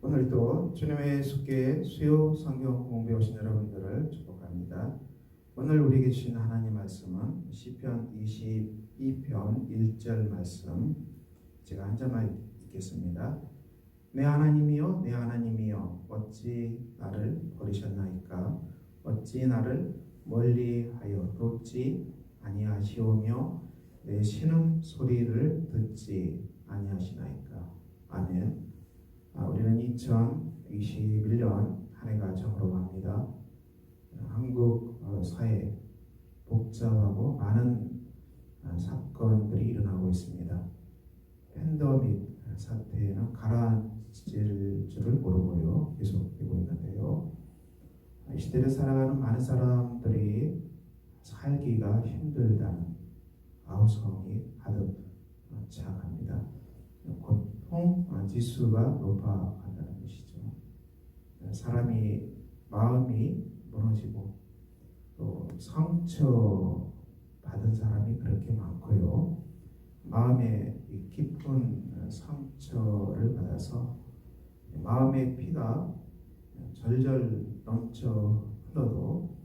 오늘도 주님의 숙교의 수요 성경 공부해 오신 여러분들을 축복합니다. 오늘 우리에게 주신 하나님 말씀은 시편 22편 1절 말씀 제가 한 절만 읽겠습니다. 내 하나님이여 내 하나님이여 어찌 나를 버리셨나이까 어찌 나를 멀리하여 돕지 아니하시오며 내 신음 소리를 듣지 아니하시나이까 아멘. 아, 우리는 2021년 한 해가 저물어갑니다. 한국 어, 사회 복잡하고 많은 아, 사건들이 일어나고 있습니다. 팬데믹 사태는 가라앉을 줄을 모르고요. 계속되고 있는데요. 아, 이 시대를 살아가는 많은 사람들이 살기가 힘들다는 아우성이 가득 차갑니다. 고통 지수가 높아간다는 것이죠. 사람이 마음이 무너지고 또 상처 받은 사람이 그렇게 많고요. 마음에 깊은 상처를 받아서 마음의 피가 절절 넘쳐 흘러도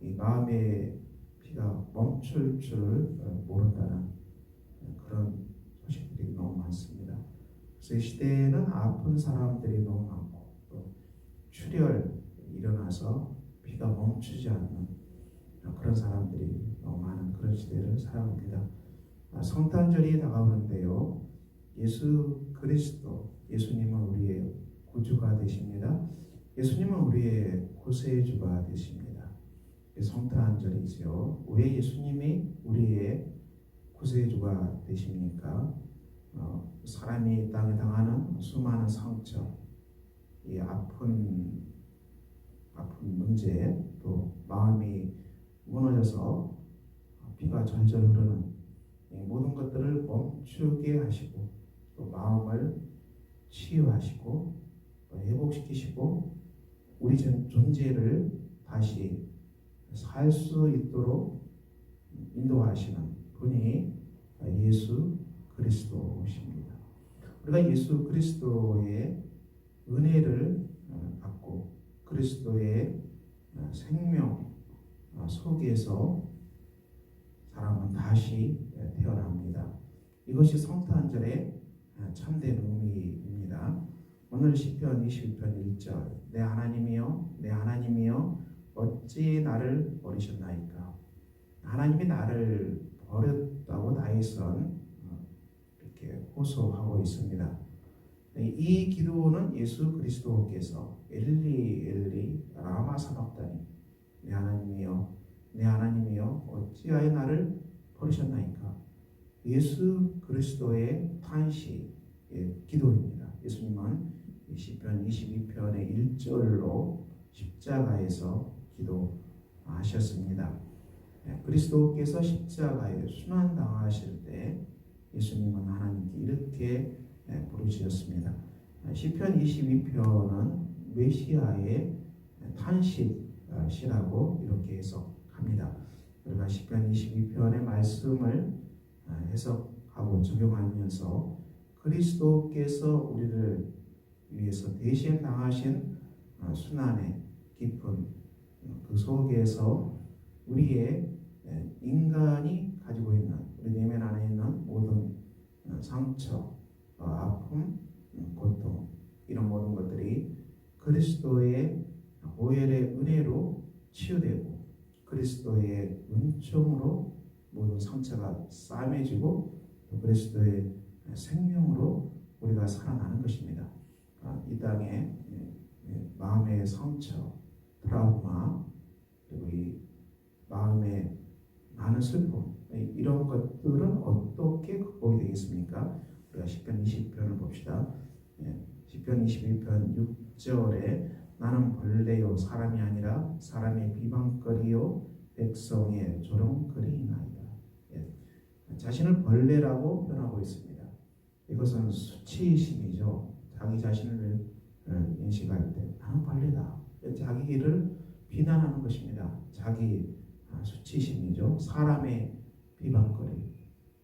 이 마음의 피가 멈출 줄 모른다는 그런 소식들이 너무 많습니다. 이 시대에는 아픈 사람들이 너무 많고 또 출혈 일어나서 피가 멈추지 않는 그런 사람들이 너무 많은 그런 시대를 살아갑니다. 아, 성탄절이 다가오는데요. 예수 그리스도, 예수님은 우리의 구주가 되십니다. 예수님은 우리의 구세주가 되십니다. 성탄절이지요. 왜 예수님이 우리의 구세주가 되십니까? 어, 사람이 땅에 당하는 수많은 상처, 이 아픈 아픈 문제, 또 마음이 무너져서 피가 절절 흐르는 모든 것들을 멈추게 하시고 또 마음을 치유하시고 회복시키시고 우리 존재를 다시 살 수 있도록 인도하시는 분이 예수 그리스도십니다. 우리가 예수 그리스도의 은혜를 받고 그리스도의 생명 속에서 사람은 다시 태어납니다. 이것이 성탄절의 참된 의미입니다. 오늘 시편 22편 1절 내 하나님이여 내 하나님이여 어찌 나를 버리셨나이까 하나님이 나를 버렸다고 다윗은 이렇게 호소하고 있습니다. 이 기도는 예수 그리스도께서 엘리 엘리 라마 사박다니 내 하나님이여 내 하나님이여 어찌하여 나를 버리셨나이까 예수 그리스도의 탄식 기도입니다. 예수님은 시편 22편의 1절로 십자가에서 기도하셨습니다. 그리스도께서 십자가에 순환 당하실 때 예수님은 하나님께 이렇게 부르셨습니다. 시편 22편은 메시아의 탄식시라고 이렇게 해석합니다. 우리가 시편 22편의 말씀을 해석하고 적용하면서 그리스도께서 우리를 위해서 대신 당하신 순환의 깊은 그 속에서 우리의 인간이 가지고 있는 우리 내면 안에 있는 모든 상처, 아픔, 고통 이런 모든 것들이 그리스도의 오열의 은혜로 치유되고 그리스도의 은총으로 모든 상처가 싸매지고 그리스도의 생명으로 우리가 살아나는 것입니다. 아, 이 땅에 마음의 상처, 트라우마, 그리고 이 마음의 많은 슬픔 이런 것들은 어떻게 극복이 되겠습니까? 우리가 10편 20편을 봅시다. 10편 22편 6절에 나는 벌레요 사람이 아니라 사람의 비방거리요 백성의 조롱거리나이다. 예. 자신을 벌레라고 표현하고 있습니다. 이것은 수치심이죠. 자기 자신을 어, 인식할 때 나는 벌레다. 자기를 비난하는 것입니다. 자기 아, 수치심이죠. 사람의 비방거리.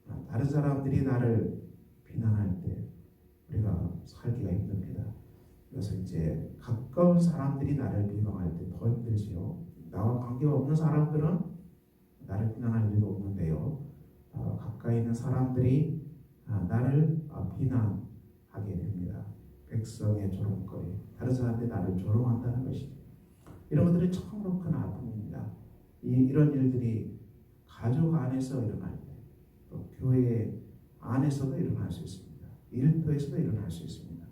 아, 다른 사람들이 나를 비난할 때 우리가 살기가 힘듭니다. 그래서 이제 가까운 사람들이 나를 비방할 때 더 힘들지요. 나와 관계 없는 사람들은 나를 비난할 일도 없는데요. 어, 가까이 있는 사람들이 아, 나를 아, 비난하게 됩니다. 백성의 조롱거리, 다른 사람들이 나를 조롱한다는 것이죠. 이런 것들이 참으로 큰 아픔입니다. 이, 이런 일들이 가족 안에서 일어날 때, 또 교회 안에서도 일어날 수 있습니다. 일터에서도 일어날 수 있습니다.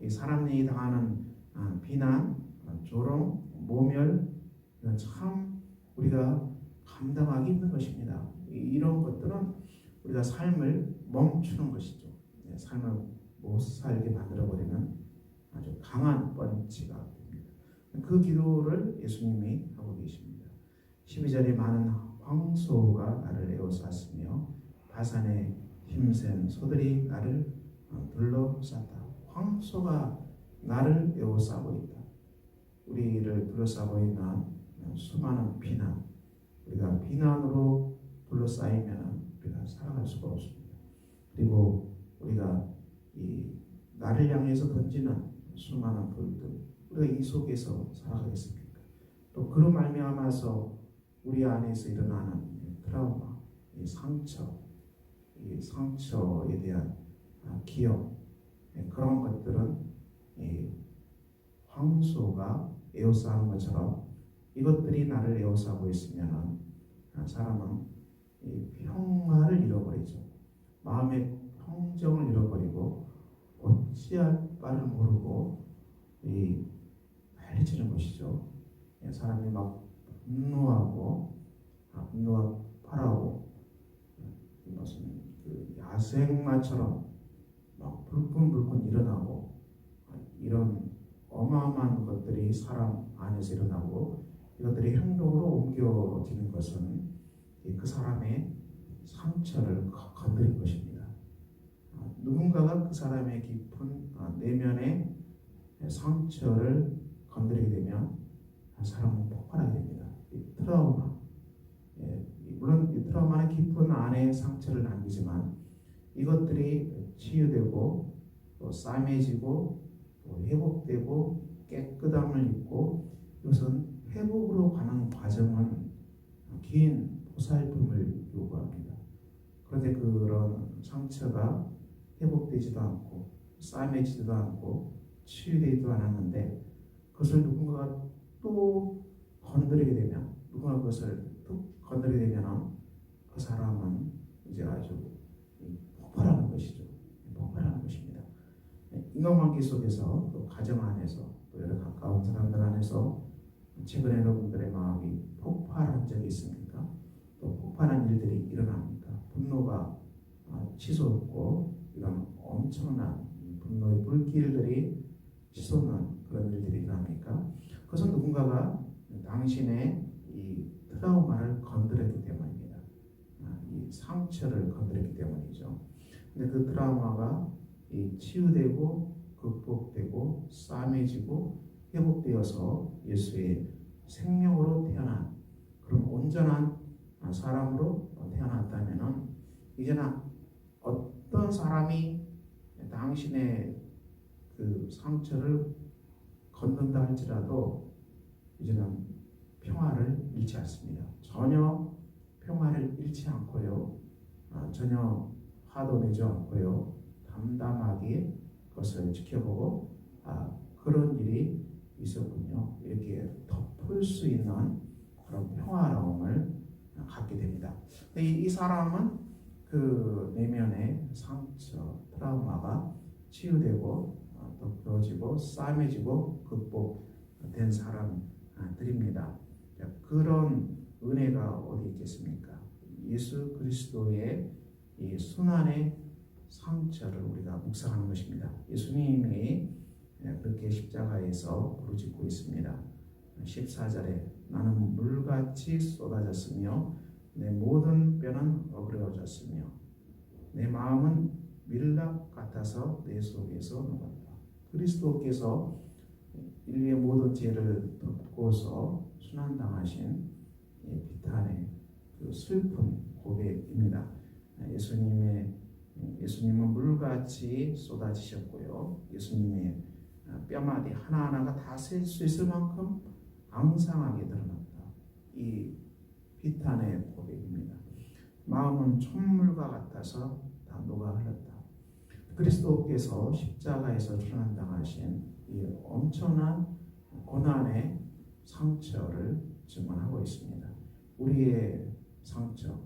이 사람이 당하는 아, 비난, 아, 조롱, 모멸, 이건 참 우리가 감당하기 힘든 것입니다. 이- 이런 것들은 우리가 삶을 멈추는 것이죠. 네, 삶을 못 살게 만들어 버리는 아주 강한 펀치가 됩니다. 그 기도를 예수님이. 12절에 많은 황소가 나를 에워쌌으며 바산에 힘센 소들이 나를 어, 둘러쌌다. 황소가 나를 에워싸고 있다. 우리를 둘러싸고 있는 수많은 비난, 우리가 비난으로 둘러싸이면 우리가 살아갈 수가 없습니다. 그리고 우리가 이 나를 향해서 던지는 수많은 불들, 우리가 이 속에서 살아가겠습니까? 또 그로 말미암아서 우리 안에서 일어나는 이 트라우마, 이 상처, 이 상처에 대한 아, 기억 예, 그런 것들은 이 황소가 에워싸는 것처럼 이것들이 나를 에워싸고 있으면 사람은 이 평화를 잃어버리죠. 마음의 평정을 잃어버리고 어찌할 바를 모르고 이 달리치는 것이죠. 예, 사람이 막 분노하고 아, 파라고 이 무슨 그 야생마처럼 막 불끈불끈 일어나고 아, 이런 어마어마한 것들이 사람 안에서 일어나고 이것들이 행동으로 옮겨지는 것은 이그 사람의 상처를 거- 건드린 것입니다. 아, 누군가가 그 사람의 깊은 아, 내면의 상처를 건드리게 되면 아, 사람은 폭발하게 됩니다. 이 트라우마, 예, 물론 이 트라우마는 깊은 안에 상처를 남기지만 이것들이 치유되고 또 싸매지고 또 회복되고 깨끗함을 입고 이것은 회복으로 가는 과정은 긴 보살핌을 요구합니다. 그런데 그런 상처가 회복되지도 않고 싸매지도 않고 치유되지도 않았는데 그것을 누군가가 또 건드리게 되면 누군가 그것을 또 건드리게 되면 그 사람은 이제 아주 폭발하는 것이죠. 폭발하는 것입니다. 인간관계 속에서 또 가정 안에서 또 여러 가까운 사람들 안에서 최근에 여러분들의 마음이 폭발한 적이 있습니까? 또 폭발한 일들이 일어납니까? 분노가 아, 치솟고 이런 엄청난 분노의 불길들이 치솟는 그런 일들이 일어납니까? 그것은 누군가가 당신의 이 트라우마를 건드렸기 때문입니다. 아, 이 상처를 건드렸기 때문이죠. 근데 그 트라우마가 이 치유되고 극복되고 싸매지고 회복되어서 예수의 생명으로 태어난 그런 온전한 사람으로 태어났다면은 이제는 어떤 사람이 당신의 그 상처를 건든다 할지라도 이제는 평화를 잃지 않습니다. 전혀 평화를 잃지 않고요. 아, 전혀 화도 내지 않고요. 담담하게 그것을 지켜보고 아, 그런 일이 있었군요. 이렇게 덮을 수 있는 그런 평화로움을 갖게 됩니다. 이, 이 사람은 그 내면의 상처, 트라우마가 치유되고 어, 또 풀어지고 싸매지고 극복된 사람 자, 그런 은혜가 어디 있겠습니까? 예수 그리스도의 이 순환의 상처를 우리가 묵상하는 것입니다. 예수님이 그렇게 십자가에서 부르짖고 있습니다. 14절에 나는 물같이 쏟아졌으며 내 모든 뼈는 어그러졌으며 내 마음은 밀랍 같아서 내 속에서 녹았다. 그리스도께서 인류의 모든 죄를 덮고서 순환당하신 비탄의 그 슬픈 고백입니다. 예수님의 예수님은 물같이 쏟아지셨고요. 예수님의 뼈마디 하나하나가 다 셀 수 있을 만큼 앙상하게 드러났다. 이 비탄의 고백입니다. 마음은 촛물과 같아서 다 녹아 흘렀다. 그리스도께서 십자가에서 출환당하신 이 엄청난 고난의 상처를 증언하고 있습니다. 우리의 상처,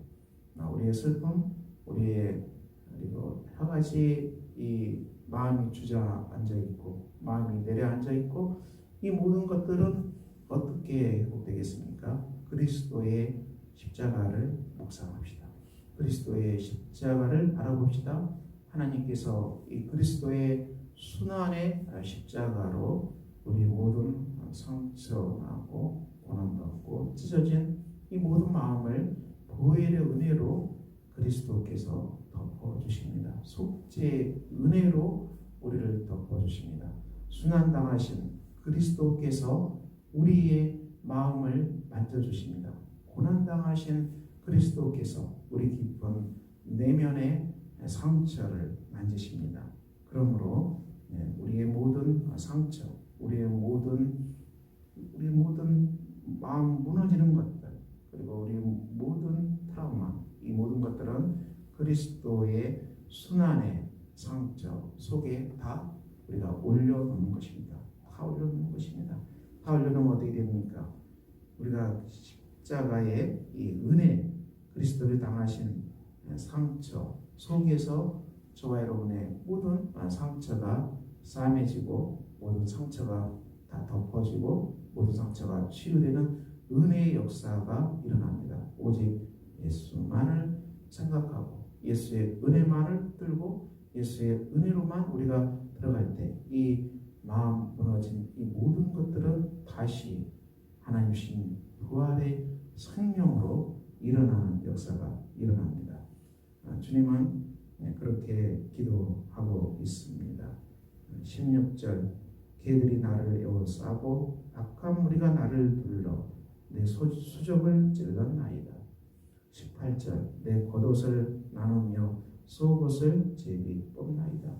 우리의 슬픔, 우리의 그리고 여러 가지 이 마음이 주저앉아 있고 마음이 내려앉아 있고 이 모든 것들은 어떻게 회복되겠습니까? 그리스도의 십자가를 묵상합시다. 그리스도의 십자가를 알아봅시다. 하나님께서 이 그리스도의 순환의 십자가로 우리 모든 상처하고 고난받고 찢어진 이 모든 마음을 보혈의 은혜로 그리스도께서 덮어주십니다. 속죄의 은혜로 우리를 덮어주십니다. 순환당하신 그리스도께서 우리의 마음을 만져주십니다. 고난당하신 그리스도께서 우리 깊은 내면의 상처를 만지십니다. 그러므로 네, 우리의 모든 상처, 우리의 모든 우리 모든 마음 무너지는 것들, 그리고 우리 모든 트라우마, 이 모든 것들은 그리스도의 순환의 상처 속에 다 우리가 올려놓는 것입니다. 다 올려놓는 것입니다. 다 올려놓으면 어떻게 됩니까? 우리가 십자가의 이 은혜, 그리스도를 당하신 상처 속에서 저와 여러분의 모든 상처가 싸매지고 모든 상처가 다 덮어지고 모든 상처가 치유되는 은혜의 역사가 일어납니다. 오직 예수만을 생각하고 예수의 은혜만을 붙들고 예수의 은혜로만 우리가 들어갈 때 이 마음 무너진 이 모든 것들은 다시 하나님 신 부활의 생명으로 일어나는 역사가 일어납니다. 아, 주님은 네, 그렇게 기도하고 있습니다. 16절 개들이 나를 에워싸고 악한 무리가 나를 불러 내 수족을 찔렀나이다. 18절 내 겉옷을 나누며 속옷을 제비 뽑나이다.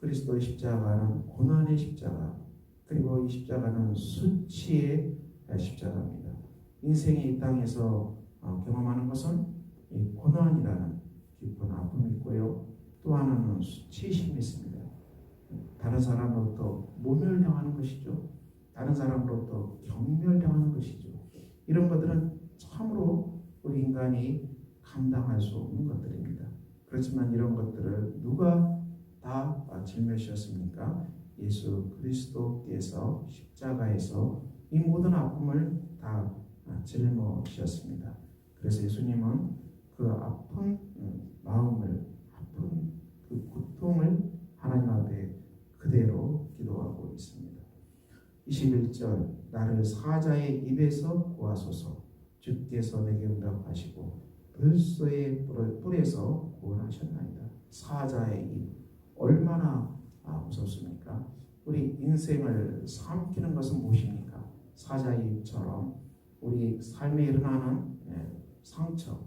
그리스도의 십자가는 고난의 십자가 그리고 이 십자가는 수치의 십자가입니다. 인생의 이 땅에서 어, 경험하는 것은 이 고난이라는 깊은 아픔이 있고요. 또 하나는 수치심이 있습니다. 다른 사람으로부터 모멸당하는 것이죠. 다른 사람으로부터 경멸당하는 것이죠. 이런 것들은 참으로 우리 인간이 감당할 수 없는 것들입니다. 그렇지만 이런 것들을 누가 다 짊어지셨습니까? 예수 그리스도께서 십자가에서 이 모든 아픔을 다 짊어지셨습니다. 그래서 예수님은 그 아픈 마음을 아픈 그 고통을 하나님 앞에 그대로 기도하고 있습니다. 21절 나를 사자의 입에서 구하소서 주께서 내게 응답하시고 들소의 뿔에서 구원하셨나이다. 사자의 입 얼마나 아, 무섭습니까? 우리 인생을 삼키는 것은 무엇입니까? 사자의 입처럼 우리 삶에 일어나는 예, 상처,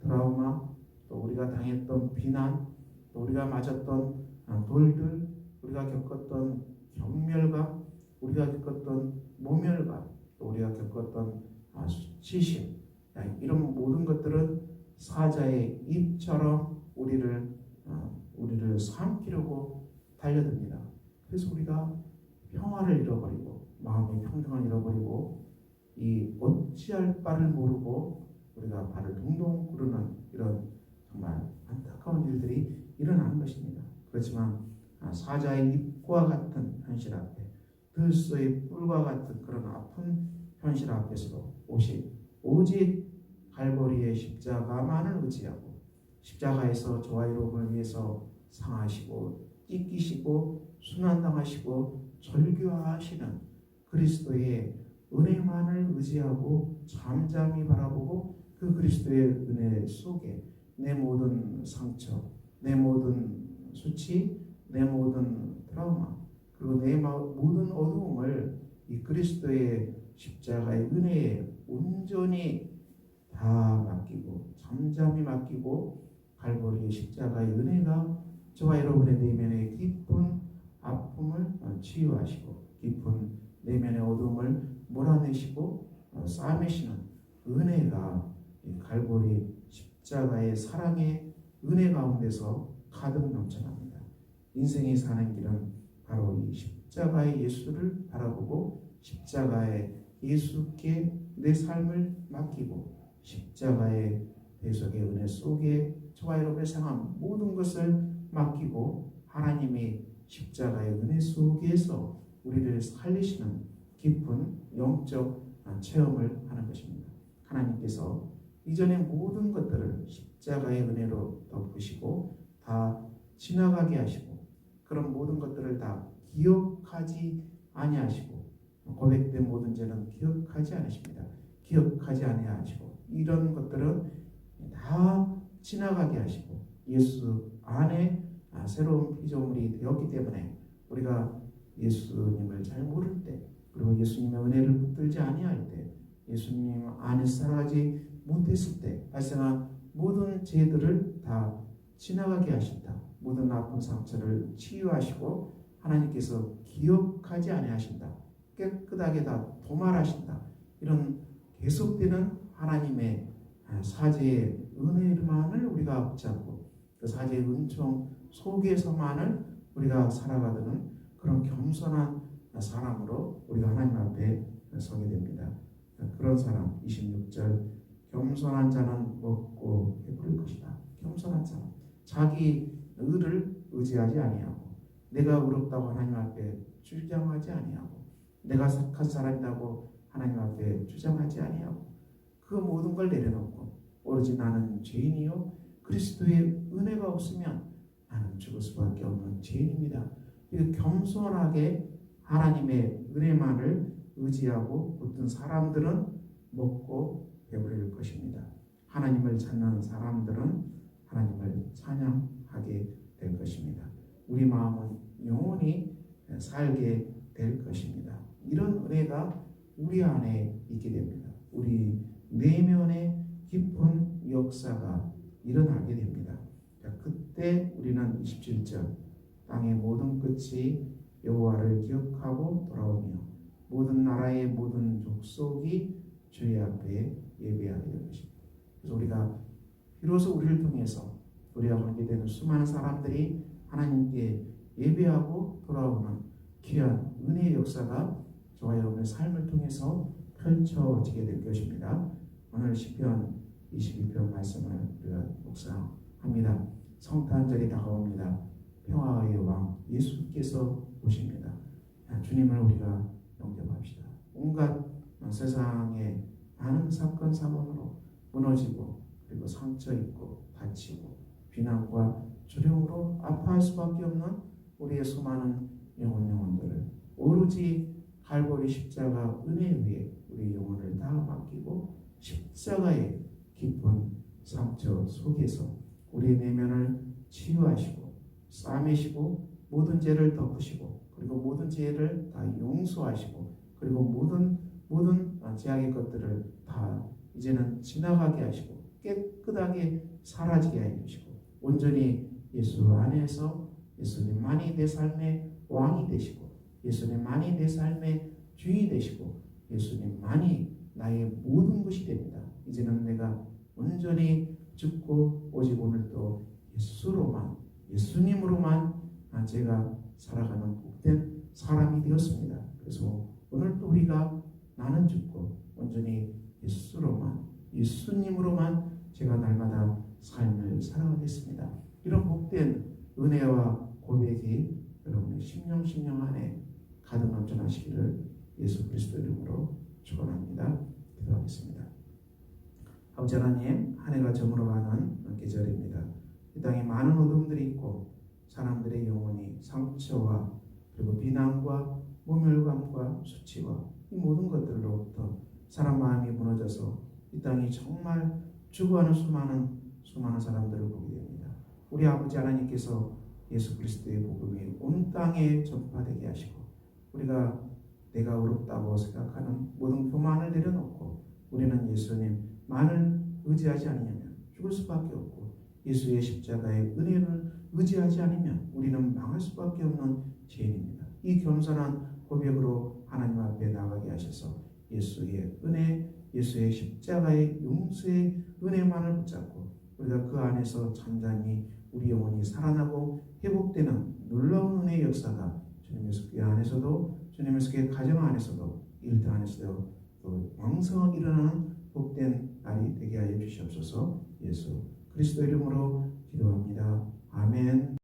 트라우마, 또 우리가 당했던 비난, 또 우리가 맞았던 아, 돌들, 우리가 겪었던 경멸감, 우리가 겪었던 모멸감, 또 우리가 겪었던 아, 수치심, 이런 모든 것들은 사자의 입처럼 우리를 아, 우리를 삼키려고 달려듭니다. 그래서 우리가 평화를 잃어버리고 마음의 평등을 잃어버리고 이 어찌할 바를 모르고 우리가 발을 동동 구르는 이런 정말 안타까운 일들이 일어나는 것입니다. 그렇지만 아, 사자의 입과 같은 현실 앞에 들소의 뿔과 같은 그런 아픈 현실 앞에서도 오직 오직 갈보리의 십자가만을 의지하고 십자가에서 저와 여러분을 위해서 상하시고 찢기시고 순환당하시고 절규하시는 그리스도의 은혜만을 의지하고 잠잠히 바라보고 그 그리스도의 은혜 속에 내 모든 상처, 내 모든 수치, 내 모든 트라우마, 그리고 내 모든 어두움을 이 그리스도의 십자가의 은혜에 온전히 다 맡기고 잠잠히 맡기고 갈보리의 십자가의 은혜가 저와 여러분의 내면에 깊은 아픔을 어, 치유하시고 깊은 내면의 어둠을 몰아내시고 어, 싸매시는 은혜가 이 갈보리 십자가의 사랑의 은혜 가운데서 가득 넘쳐납니다. 인생이 사는 길은 바로 이 십자가의 예수를 바라보고 십자가의 예수께 내 삶을 맡기고 십자가의 대속의 은혜 속에 저와 여러분의 상황 모든 것을 맡기고 하나님이 십자가의 은혜 속에서 우리를 살리시는 깊은 영적 체험을 하는 것입니다. 하나님께서 이전의 모든 것들을 십자가의 은혜로 덮으시고 다 지나가게 하시고 그런 모든 것들을 다 기억하지 아니하시고 고백된 모든 죄는 기억하지 않으십니다. 기억하지 아니하시고 이런 것들은 다 지나가게 하시고 예수 안에 아, 새로운 피조물이 되었기 때문에 우리가 예수님을 잘 모를 때 그리고 예수님의 은혜를 붙들지 아니할 때 예수님 안에 살아가지 못했을 때 발생한 모든 죄들을 다 지나가게 하신다. 모든 아픈 상처를 치유하시고 하나님께서 기억하지 아니하신다. 깨끗하게 다 도말하신다. 이런 계속되는 하나님의 사제의 은혜만을 우리가 붙잡고 그 사제의 은총 속에서만을 우리가 살아가는 그런 겸손한 사람으로 우리가 하나님 앞에 서게 됩니다. 그런 사람 26절 겸손한 자는 먹고 배부를 것이다. 겸손한 사람 자기 의를 의지하지 아니하고 내가 의롭다고 하나님 앞에 주장하지 아니하고 내가 착한 사람이라고 하나님 앞에 주장하지 아니하고 그 모든 걸 내려놓고 오로지 나는 죄인이요 그리스도의 은혜가 없으면 나는 죽을 수밖에 없는 죄인입니다. 이 겸손하게 하나님의 은혜만을 의지하고 붙든 사람들은 먹고 배부릴 것입니다. 하나님을 찾는 사람들은 하나님을 찬양하게 될 것입니다. 우리 마음은 영원히 살게 될 것입니다. 이런 은혜가 우리 안에 있게 됩니다. 우리 내면에 깊은 역사가 일어나게 됩니다. 그때 우리는 27절 땅의 모든 끝이 여호와를 기억하고 돌아오며 모든 나라의 모든 족속이 주의 앞에 예배하게 될 것입니다. 그래서 우리가 비로소 우리를 통해서 우리와 관계되는 수많은 사람들이 하나님께 예배하고 돌아오는 귀한 은혜의 역사가 저와 여러분의 삶을 통해서 펼쳐지게 될 것입니다. 오늘 시편 22편 말씀을 우리가 묵상합니다. 성탄절이 다가옵니다. 평화의 왕 예수께서 오십니다. 주님을 우리가 영접합시다. 온갖 세상의 많은 사건 사건으로 무너지고 그리고 상처 입고 다치고 비난과 조령으로 아파할 수밖에 없는 우리의 수많은 영혼 영혼들을 오로지 갈보리 십자가 은혜 위에 우리 영혼을 다 맡기고 십자가의 깊은 상처 속에서 우리 내면을 치유하시고 싸매시고 모든 죄를 덮으시고 그리고 모든 죄를 다 용서하시고 그리고 모든 모든 죄악의 것들을 다 이제는 지나가게 하시고 깨끗하게 사라지게 해 주시고 온전히 예수 안에서 예수님만이 내 삶의 왕이 되시고 예수님만이 내 삶의 주인이 되시고 예수님만이 나의 모든 것이 됩니다. 이제는 내가 온전히 죽고 오직 오늘도 예수로만 예수님으로만 제가 살아가는 복된 사람이 되었습니다. 그래서 오늘도 우리가 나는 죽고 온전히 예수로만 예수님으로만 제가 날마다 삶을 살아가겠습니다. 이런 복된 은혜와 고백이 여러분의 심령 심령 안에 가득 넘쳐나시기를 예수 그리스도 이름으로 축원합니다. 기도하겠습니다. 아버지 하나님 한 해가 저물어가는 계절입니다. 이 땅에 많은 어둠들이 있고 사람들의 영혼이 상처와 그리고 비난과 모멸감과 수치와 이 모든 것들로부터 사람 마음이 무너져서 이 땅이 정말 죽어가는 수많은 수많은 사람들을 보게 됩니다. 우리 아버지 하나님께서 예수 그리스도의 복음이 온 땅에 전파되게 하시고 우리가 내가 어렵다고 생각하는 모든 교만을 내려놓고 우리는 예수님만을 의지하지 않으면 죽을 수밖에 없고 예수의 십자가의 은혜를 의지하지 않으면 우리는 망할 수밖에 없는 죄인입니다. 이 겸손한 고백으로 하나님 앞에 나가게 하셔서 예수의 은혜, 예수의 십자가의 용서의 은혜만을 붙잡고 우리가 그 안에서 잔잔히 우리 영혼이 살아나고 회복되는 놀라운 은혜의 역사가 주님의 속교 안에서도 주님의 속교 가정 안에서도 일터 안에서도 또 왕성하게 일어나는 복된 날이 되게 하여 주시옵소서 예수 그리스도 이름으로 기도합니다. 아멘